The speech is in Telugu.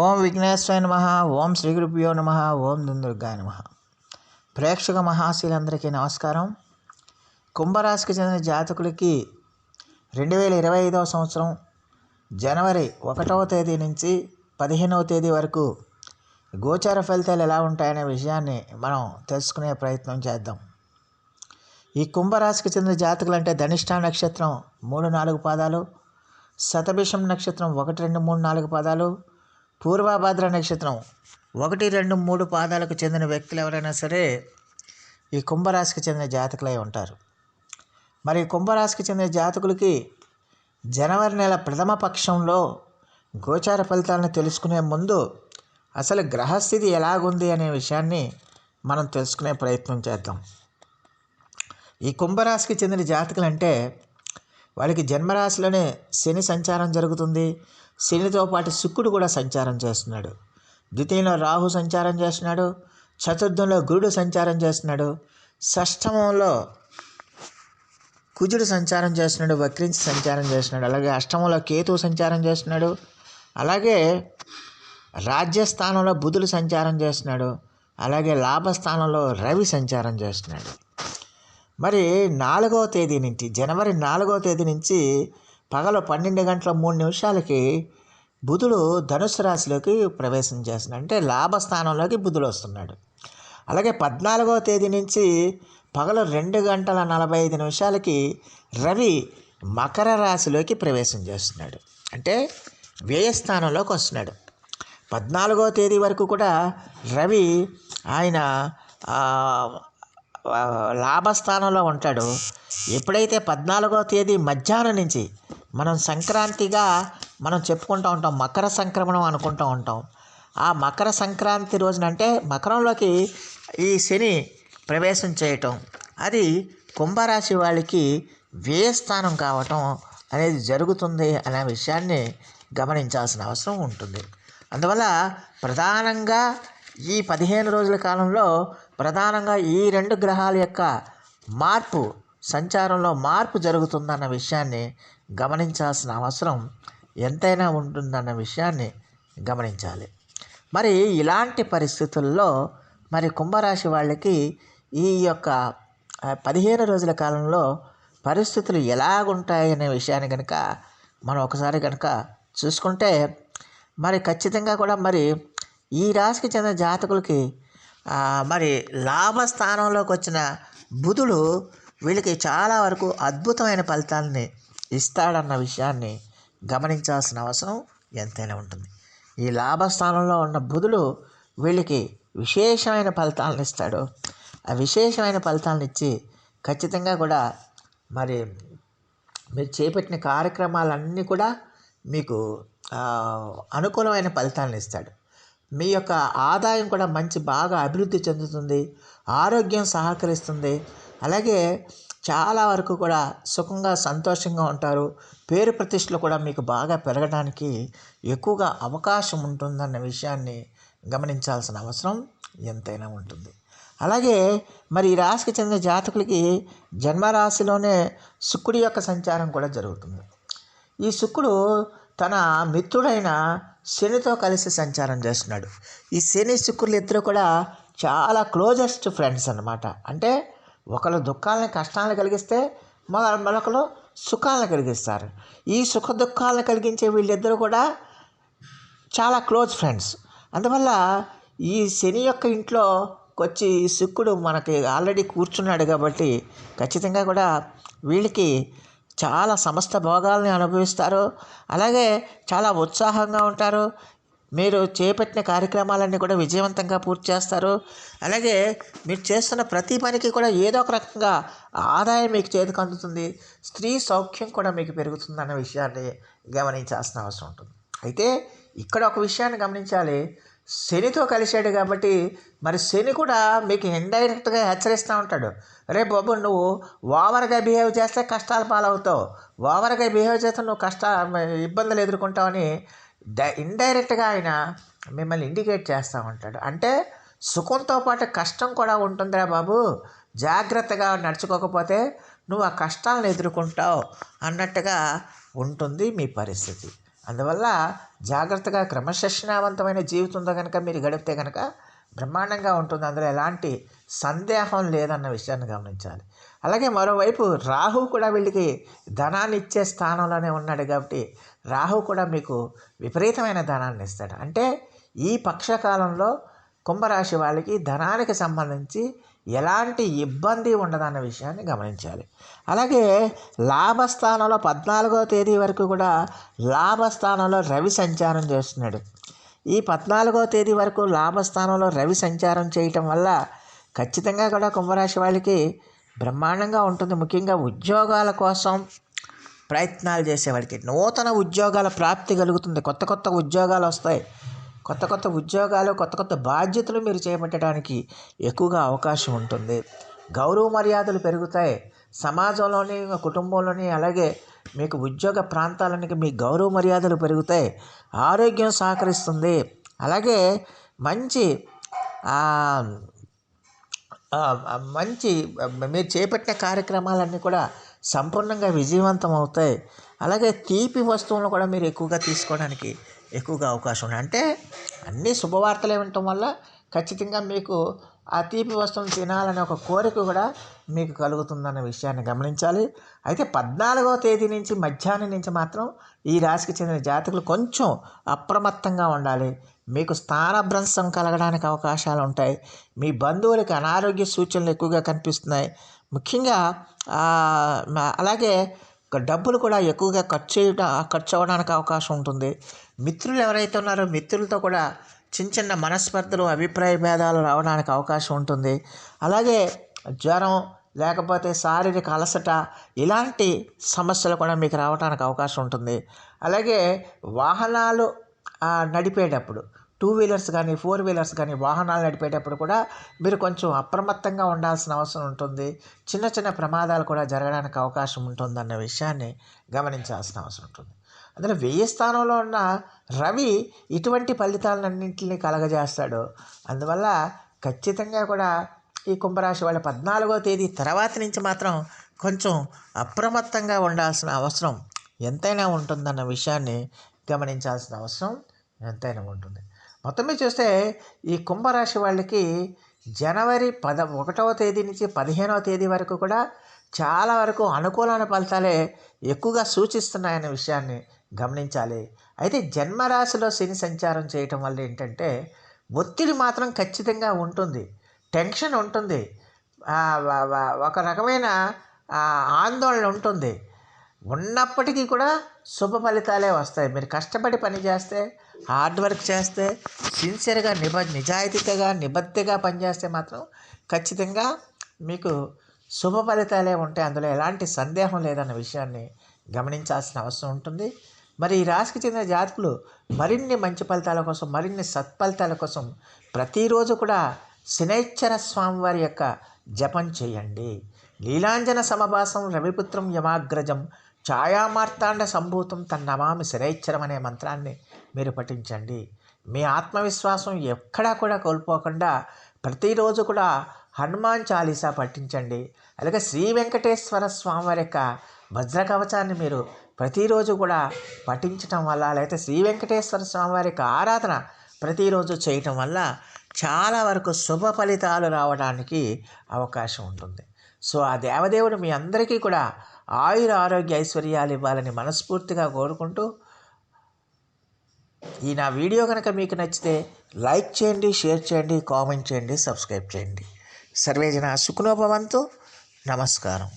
ఓం విఘ్నేశ్వర నమ ఓం శ్రీ గురుభ్యో నమ ఓం దుందుర్గాయ నమ. ప్రేక్షక మహాశీలందరికీ నమస్కారం. కుంభరాశికి చెందిన జాతకులకి రెండు వేల ఇరవై ఐదవ సంవత్సరం జనవరి ఒకటవ తేదీ నుంచి పదిహేనవ తేదీ వరకు గోచార ఫలితాలు ఎలా ఉంటాయనే విషయాన్ని మనం తెలుసుకునే ప్రయత్నం చేద్దాం. ఈ కుంభరాశికి చెందిన జాతకులు అంటే ధనిష్ఠా నక్షత్రం మూడు నాలుగు పాదాలు శతభిషం నక్షత్రం ఒకటి రెండు మూడు నాలుగు పాదాలు పూర్వభాద్ర నక్షత్రం ఒకటి రెండు మూడు పాదాలకు చెందిన వ్యక్తులు ఎవరైనా సరే ఈ కుంభరాశికి చెందిన జాతకులై ఉంటారు. మరి కుంభరాశికి చెందిన జాతకులకి జనవరి నెల ప్రథమ పక్షంలో గోచార ఫలితాలను తెలుసుకునే ముందు అసలు గ్రహస్థితి ఎలాగుంది అనే విషయాన్ని మనం తెలుసుకునే ప్రయత్నం చేద్దాం. ఈ కుంభరాశికి చెందిన జాతకులు అంటే వాళ్ళకి జన్మరాశిలోనే శని సంచారం జరుగుతుంది. శనితో పాటు శుక్రుడు కూడా సంచారం చేస్తున్నాడు. ద్వితీయంలో రాహు సంచారం చేస్తున్నాడు. చతుర్థంలో గురుడు సంచారం చేస్తున్నాడు. షష్టమంలో కుజుడు సంచారం చేస్తున్నాడు. వక్రించి సంచారం చేస్తున్నాడు. అలాగే అష్టమంలో కేతువు సంచారం చేస్తున్నాడు. అలాగే రాజ్యస్థానంలో బుధుడు సంచారం చేస్తున్నాడు. అలాగే లాభస్థానంలో రవి సంచారం చేస్తున్నాడు. మరి నాలుగవ తేదీ నుంచి జనవరి నాలుగవ తేదీ నుంచి పగలు పన్నెండు గంటల మూడు నిమిషాలకి బుధుడు ధనుసు రాశిలోకి ప్రవేశం చేస్తున్నాడు. అంటే లాభస్థానంలోకి బుధుడు వస్తున్నాడు. అలాగే పద్నాలుగవ తేదీ నుంచి పగలు రెండు గంటల నలభై ఐదు నిమిషాలకి రవి మకర రాశిలోకి ప్రవేశం చేస్తున్నాడు. అంటే వ్యయస్థానంలోకి వస్తున్నాడు. పద్నాలుగవ తేదీ వరకు కూడా రవి ఆయన లాభస్థానంలో ఉంటాడు. ఎప్పుడైతే పద్నాలుగో తేదీ మధ్యాహ్నం నుంచి మనం సంక్రాంతిగా మనం చెప్పుకుంటూ ఉంటాం మకర సంక్రమణం అనుకుంటూ ఉంటాం. ఆ మకర సంక్రాంతి రోజున అంటే మకరంలోకి ఈ శని ప్రవేశం చేయటం అది కుంభరాశి వాళ్ళకి వ్యయస్థానం కావటం అనేది జరుగుతుంది అనే విషయాన్ని గమనించాల్సిన అవసరం ఉంటుంది. అందువల్ల ప్రధానంగా ఈ పదిహేను రోజుల కాలంలో ప్రధానంగా ఈ రెండు గ్రహాల యొక్క మార్పు సంచారంలో మార్పు జరుగుతుందన్న విషయాన్ని గమనించాల్సిన అవసరం ఎంతైనా ఉంటుందన్న విషయాన్ని గమనించాలి. మరి ఇలాంటి పరిస్థితుల్లో మరి కుంభరాశి వాళ్ళకి ఈ యొక్క పదిహేను రోజుల కాలంలో పరిస్థితులు ఎలాగుంటాయనే విషయాన్ని కనుక మనం ఒకసారి కనుక చూసుకుంటే మరి ఖచ్చితంగా కూడా మరి ఈ రాశికి చెందిన జాతకులకి మరి లాభస్థానంలోకి వచ్చిన బుధుడు వీళ్ళకి చాలా వరకు అద్భుతమైన ఫలితాలని ఇస్తాడన్న విషయాన్ని గమనించాల్సిన అవసరం ఎంతైనా ఉంటుంది. ఈ లాభస్థానంలో ఉన్న బుధుడు వీళ్ళకి విశేషమైన ఫలితాలను ఇస్తాడు ఆ విశేషమైన ఫలితాలను ఇచ్చి ఖచ్చితంగా కూడా మరి మీరు చేపట్టిన కార్యక్రమాలన్నీ కూడా మీకు అనుకూలమైన ఫలితాలను ఇస్తాడు మీ యొక్క ఆదాయం కూడా మంచి బాగా అభివృద్ధి చెందుతుంది. ఆరోగ్యం సహకరిస్తుంది. అలాగే చాలా వరకు కూడా సుఖంగా సంతోషంగా ఉంటారు. పేరు ప్రతిష్టలు కూడా మీకు బాగా పెరగడానికి ఎక్కువగా అవకాశం ఉంటుందన్న విషయాన్ని గమనించాల్సిన అవసరం ఎంతైనా ఉంటుంది. అలాగే మరి ఈ రాశికి చెందిన జాతకులకి జన్మరాశిలోనే శుక్రుడి యొక్క సంచారం కూడా జరుగుతుంది. ఈ శుక్రుడు తన మిత్రుడైన శనితో కలిసి సంచారం చేస్తున్నాడు. ఈ శని శుక్రులు ఇద్దరు కూడా చాలా క్లోజెస్ట్ ఫ్రెండ్స్ అన్నమాట. అంటే ఒకరు దుఃఖాలని కష్టాలను కలిగిస్తే మరొకరు సుఖాలను కలిగిస్తారు. ఈ సుఖ దుఃఖాలను కలిగించే వీళ్ళిద్దరూ కూడా చాలా క్లోజ్ ఫ్రెండ్స్. అందువల్ల ఈ శని యొక్క ఇంట్లో వచ్చి శుక్రుడు మనకి ఆల్రెడీ కూర్చున్నాడు కాబట్టి ఖచ్చితంగా కూడా వీళ్ళకి చాలా సమస్త భోగాల్ని అనుభవిస్తారు. అలాగే చాలా ఉత్సాహంగా ఉంటారు. మీరు చేపట్టిన కార్యక్రమాలన్నీ కూడా విజయవంతంగా పూర్తి చేస్తారు. అలాగే మీరు చేస్తున్న ప్రతి పనికి కూడా ఏదో ఒక రకంగా ఆదాయం మీకు చేతికి అందుతుంది. స్త్రీ సౌఖ్యం కూడా మీకు పెరుగుతుంది అన్న విషయాన్ని గమనించాల్సిన అవసరం ఉంటుంది. అయితే ఇక్కడ ఒక విషయాన్ని గమనించాలి. శనితో కలిశాడు కాబట్టి మరి శని కూడా మీకు ఇండైరెక్ట్గా హెచ్చరిస్తూ ఉంటాడు. రే బాబు నువ్వు ఓవర్గా బిహేవ్ చేస్తే కష్టాలు పాలవుతావు. ఓవర్గా బిహేవ్ చేస్తే నువ్వు కష్ట ఇబ్బందులు ఎదుర్కొంటావని డ ఇండైరెక్ట్గా ఆయన మిమ్మల్ని ఇండికేట్ చేస్తూ ఉంటాడు. అంటే సుఖంతో పాటు కష్టం కూడా ఉంటుందిరా బాబు. జాగ్రత్తగా నడుచుకోకపోతే నువ్వు ఆ కష్టాలను ఎదుర్కొంటావు అన్నట్టుగా ఉంటుంది మీ పరిస్థితి. అందువల్ల జాగ్రత్తగా క్రమశిక్షణావంతమైన జీవితంతో కనుక మీరు గడిపితే కనుక బ్రహ్మాండంగా ఉంటుంది. అందులో ఎలాంటి సందేహం లేదన్న విషయాన్ని గమనించాలి. అలాగే మరోవైపు రాహు కూడా వీళ్ళకి ధనాన్ని ఇచ్చే స్థానంలోనే ఉన్నాడు కాబట్టి రాహు కూడా మీకు విపరీతమైన ధనాన్ని ఇస్తాడు. అంటే ఈ పక్షకాలంలో కుంభరాశి వాళ్ళకి ధనానికి సంబంధించి ఎలాంటి ఇబ్బంది ఉండదన్న విషయాన్ని గమనించాలి. అలాగే లాభస్థానంలో పద్నాలుగో తేదీ వరకు కూడా లాభస్థానంలో రవి సంచారం చేస్తున్నాడు. ఈ పద్నాలుగో తేదీ వరకు లాభస్థానంలో రవి సంచారం చేయటం వల్ల ఖచ్చితంగా కూడా కుంభరాశి వాళ్ళకి బ్రహ్మాండంగా ఉంటుంది. ముఖ్యంగా ఉద్యోగాల కోసం ప్రయత్నాలు చేసేవాడికి నూతన ఉద్యోగాల ప్రాప్తి కలుగుతుంది. కొత్త కొత్త ఉద్యోగాలు వస్తాయి. కొత్త కొత్త ఉద్యోగాలు కొత్త కొత్త బాధ్యతలు మీరు చేపట్టడానికి ఎక్కువగా అవకాశం ఉంటుంది. గౌరవ మర్యాదలు పెరుగుతాయి. సమాజంలోని కుటుంబంలోని అలాగే మీకు ఉద్యోగ ప్రాంతాలనికి మీ గౌరవ మర్యాదలు పెరుగుతాయి. ఆరోగ్యం సహకరిస్తుంది. అలాగే మంచి మంచి మీరు చేపట్టిన కార్యక్రమాలన్నీ కూడా సంపూర్ణంగా విజయవంతం అవుతాయి. అలాగే తీపి వస్తువులను కూడా మీరు ఎక్కువగా తీసుకోవడానికి ఎక్కువగా అవకాశం ఉంది అంటే అన్ని శుభవార్తలు వినటం వల్ల ఖచ్చితంగా మీకు ఆ తీపి వస్తువును తినాలనే ఒక కోరిక కూడా మీకు కలుగుతుందన్న విషయాన్ని గమనించాలి. అయితే పద్నాలుగో తేదీ నుంచి మధ్యాహ్నం నుంచి మాత్రం ఈ రాశికి చెందిన జాతకులు కొంచెం అప్రమత్తంగా ఉండాలి. మీకు స్థానభ్రంశం కలగడానికి అవకాశాలు ఉంటాయి. మీ బంధువులకి అనారోగ్య సూచనలు ఎక్కువగా కనిపిస్తున్నాయి. ముఖ్యంగా అలాగే డబ్బులు కూడా ఎక్కువగా ఖర్చు ఖర్చు అవ్వడానికి అవకాశం ఉంటుంది. మిత్రులు ఎవరైతే ఉన్నారో మిత్రులతో కూడా చిన్న చిన్న మనస్పర్ధలు అభిప్రాయ భేదాలు రావడానికి అవకాశం ఉంటుంది. అలాగే జ్వరం లేకపోతే శారీరక అలసట ఇలాంటి సమస్యలు కూడా మీకు రావడానికి అవకాశం ఉంటుంది. అలాగే వాహనాలు నడిపేటప్పుడు టూ వీలర్స్ కానీ ఫోర్ వీలర్స్ కానీ వాహనాలు నడిపేటప్పుడు కూడా మీరు కొంచెం అప్రమత్తంగా ఉండాల్సిన అవసరం ఉంటుంది. చిన్న చిన్న ప్రమాదాలు కూడా జరగడానికి అవకాశం ఉంటుందన్న విషయాన్ని గమనించాల్సిన అవసరం ఉంటుంది. అందులో వెయ్యి స్థానంలో ఉన్న రవి ఇటువంటి ఫలితాలన్నింటినీ కలగజేస్తాడు. అందువల్ల ఖచ్చితంగా కూడా ఈ కుంభరాశి వాళ్ళ పద్నాలుగో తేదీ తర్వాత నుంచి మాత్రం కొంచెం అప్రమత్తంగా ఉండాల్సిన అవసరం ఎంతైనా ఉంటుందన్న విషయాన్ని గమనించాల్సిన అవసరం ఎంతైనా ఉంటుంది. మొత్తం మీద చూస్తే ఈ కుంభరాశి వాళ్ళకి జనవరి పద ఒకటవ తేదీ నుంచి పదిహేనవ తేదీ వరకు కూడా చాలా వరకు అనుకూలమైన ఫలితాలే ఎక్కువగా సూచిస్తున్నాయనే విషయాన్ని గమనించాలి. అయితే జన్మరాశిలో శని సంచారం చేయటం వల్ల ఏంటంటే ఒత్తిడి మాత్రం ఖచ్చితంగా ఉంటుంది. టెన్షన్ ఉంటుంది. ఒక రకమైన ఆందోళన ఉంటుంది. ఉన్నప్పటికీ కూడా శుభ ఫలితాలే వస్తాయి. మీరు కష్టపడి పని చేస్తే హార్డ్ వర్క్ చేస్తే సిన్సియర్గా నిబ నిజాయితీగా నిబద్ధగా పనిచేస్తే మాత్రం ఖచ్చితంగా మీకు శుభ ఫలితాలే ఉంటాయి. అందులో ఎలాంటి సందేహం లేదన్న విషయాన్ని గమనించాల్సిన అవసరం ఉంటుంది. మరి ఈ రాశికి చెందిన జాతకులు మరిన్ని మంచి ఫలితాల కోసం మరిన్ని సత్ఫలితాల కోసం ప్రతిరోజు కూడా శనైశ్చర స్వామివారి యొక్క జపం చేయండి. లీలాంజన సమభాసం రవిపుత్రం యమాగ్రజం ఛాయామార్తాండ సంభూతం తన్నమామి శనైశ్చరం అనే మంత్రాన్ని మీరు పఠించండి. మీ ఆత్మవిశ్వాసం ఎక్కడా కూడా కోల్పోకుండా ప్రతిరోజు కూడా హనుమాన్ చాలీసా పఠించండి. అలాగే శ్రీ వెంకటేశ్వర స్వామివారి యొక్క వజ్రకవచాన్ని మీరు ప్రతిరోజు కూడా పఠించటం వల్ల లేకపోతే శ్రీ వెంకటేశ్వర స్వామి వారికి ఆరాధన ప్రతిరోజు చేయటం వల్ల చాలా వరకు శుభ ఫలితాలు రావడానికి అవకాశం ఉంటుంది. సో ఆ దేవదేవుడు మీ అందరికీ కూడా ఆయుర ఆరోగ్య ఐశ్వర్యాలు ఇవ్వాలని మనస్ఫూర్తిగా కోరుకుంటూ ఈ నా వీడియో కనుక మీకు నచ్చితే లైక్ చేయండి షేర్ చేయండి కామెంట్ చేయండి సబ్స్క్రైబ్ చేయండి. సర్వేజన సుఖనోభవంతో నమస్కారం.